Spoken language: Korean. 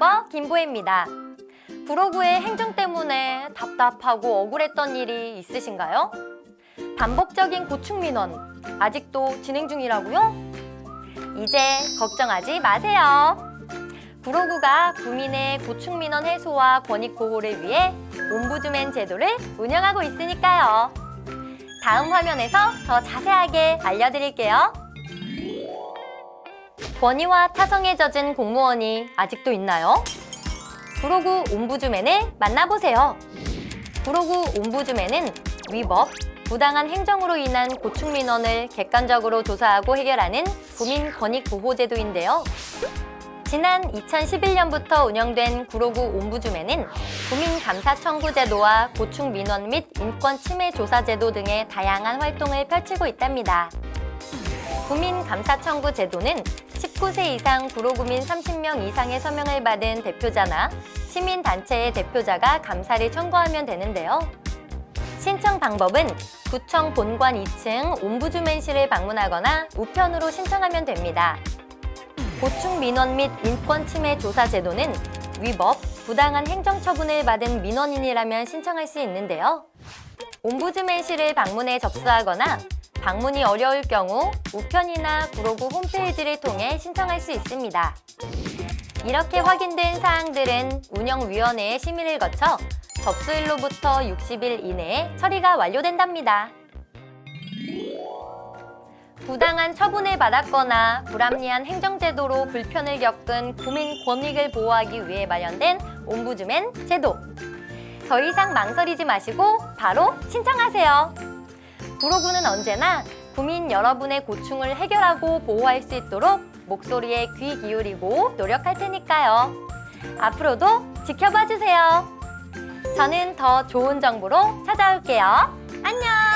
유튜버 김보혜입니다. 구로구의 행정 때문에 답답하고 억울했던 일이 있으신가요? 반복적인 고충 민원 아직도 진행 중이라고요? 이제 걱정하지 마세요. 구로구가 구민의 고충 민원 해소와 권익 보호를 위해 옴부즈맨 제도를 운영하고 있으니까요. 다음 화면에서 더 자세하게 알려드릴게요. 권위와 타성에 젖은 공무원이 아직도 있나요? 구로구 옴부즈맨을 만나보세요. 구로구 옴부즈맨은 위법, 부당한 행정으로 인한 고충 민원을 객관적으로 조사하고 해결하는 국민 권익 보호 제도인데요. 지난 2011년부터 운영된 구로구 옴부즈맨은 국민 감사 청구 제도와 고충 민원 및 인권 침해 조사 제도 등의 다양한 활동을 펼치고 있답니다. 국민 감사 청구 제도는 19세 이상 구로구민 30명 이상의 서명을 받은 대표자나 시민단체의 대표자가 감사를 청구하면 되는데요. 신청 방법은 구청 본관 2층 옴부즈맨실을 방문하거나 우편으로 신청하면 됩니다. 고충 민원 및 인권 침해 조사 제도는 위법, 부당한 행정 처분을 받은 민원인이라면 신청할 수 있는데요. 옴부즈맨실을 방문해 접수하거나 방문이 어려울 경우 우편이나 구로구 홈페이지를 통해 신청할 수 있습니다. 이렇게 확인된 사항들은 운영위원회의 심의를 거쳐 접수일로부터 60일 이내에 처리가 완료된답니다. 부당한 처분을 받았거나 불합리한 행정제도로 불편을 겪은 국민 권익을 보호하기 위해 마련된 옴부즈맨 제도. 더 이상 망설이지 마시고 바로 신청하세요. 구로구는 언제나 구민 여러분의 고충을 해결하고 보호할 수 있도록 목소리에 귀 기울이고 노력할 테니까요. 앞으로도 지켜봐 주세요. 저는 더 좋은 정보로 찾아올게요. 안녕!